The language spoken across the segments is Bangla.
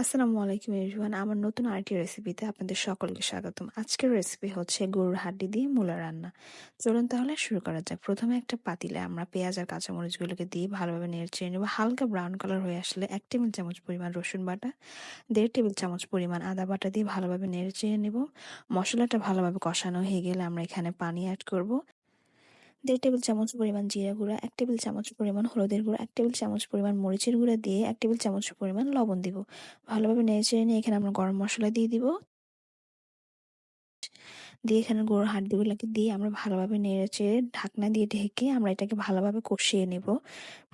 আসসালামু আলাইকুম এভরিওয়ান, আমার নতুন আরেকটি রেসিপিতে আপনাদের সকলকে স্বাগতম। আজকের রেসিপি হচ্ছে গরুর হাড্ডি দিয়ে মূলা রান্না। চলুন তাহলে শুরু করা যাক। প্রথমে একটা পাতিলে আমরা পেঁয়াজ আর কাঁচামরিচগুলোকে দিয়ে ভালোভাবে নেড়ে নেব। হালকা ব্রাউন কালার হয়ে আসলে এক টেবিল চামচ পরিমাণ রসুন বাটা, দেড় টেবিল চামচ পরিমাণ আদা বাটা দিয়ে ভালোভাবে নেড়ে চেড়ে নেব। মশলাটা ভালোভাবে কষানো হয়ে গেলে আমরা এখানে পানি অ্যাড করব। দেড় টেবিল চামচ পরিমাণ জিরা গুঁড়া, এক টেবিল চামচ পরিমাণ হলুদের গুঁড়া, এক টেবিল চামচ পরিমাণ মরিচের গুঁড়া দিয়ে এক টেবিল চামচ পরিমাণ লবণ দিব। ভালোভাবে নেড়ে চেড়ে নিয়ে এখানে আমরা গরম মশলা দিয়ে দিব। দিয়ে এখানে গরুর হাড্ডিগুলোকে দিয়ে আমরা ভালোভাবে নেড়ে চেড়ে ঢাকনা দিয়ে ঢেকে আমরা এটাকে ভালোভাবে কষিয়ে নেব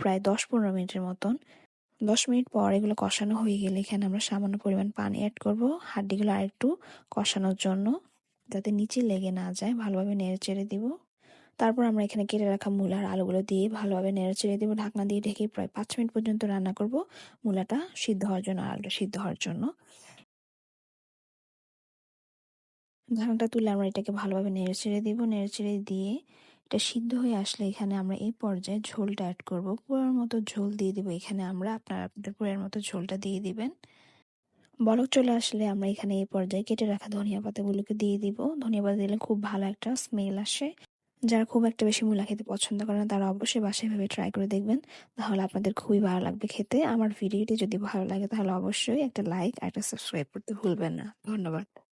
প্রায় দশ পনেরো মিনিটের মতন। দশ মিনিট পর এগুলো কষানো হয়ে গেলে এখানে আমরা সামান্য পরিমাণ পানি অ্যাড করব। হাড্ডিগুলো আর একটু কষানোর জন্য যাতে নিচে লেগে না যায়, ভালোভাবে নেড়ে চেড়ে দিব। তারপর আমরা এখানে কেটে রাখা মূলার আলুগুলো দিয়ে ভালোভাবে নেড়ে চেড়ে দেবো। ঢাকনা দিয়ে ঢেকে প্রায় পাঁচ মিনিট পর্যন্ত রান্না করব। মূলাটা সিদ্ধ হওয়ার জন্য, আলুটা সিদ্ধ হওয়ার জন্য। ঢাকনাটা তুলে আমরা এটাকে ভালোভাবে নেড়ে চেড়ে দিব। নেড়ে চেড়ে দিয়ে এটা সিদ্ধ হয়ে আসলে এখানে আমরা এই পর্যায়ে ঝোলটা অ্যাড করব। পুরোর মতো ঝোল দিয়ে দিব। এখানে আমরা আপনারা আপনাদের পুরের মতো ঝোলটা দিয়ে দিবেন। বলক চলে আসলে আমরা এখানে এই পর্যায়ে কেটে রাখা ধনিয়া পাতাগুলোকে দিয়ে দিব। ধনিয়া পাতা দিলে খুব ভালো একটা স্মেল আসে। যারা খুব একটা বেশি মূলা খেতে পছন্দ করে না, তারা অবশ্যই বাসায় ভেবে ট্রাই করে দেখবেন। তাহলে আপনাদের খুবই ভালো লাগবে খেতে। আমার ভিডিওটি যদি ভালো লাগে, তাহলে অবশ্যই একটা লাইক আর একটা সাবস্ক্রাইব করতে ভুলবেন না। ধন্যবাদ।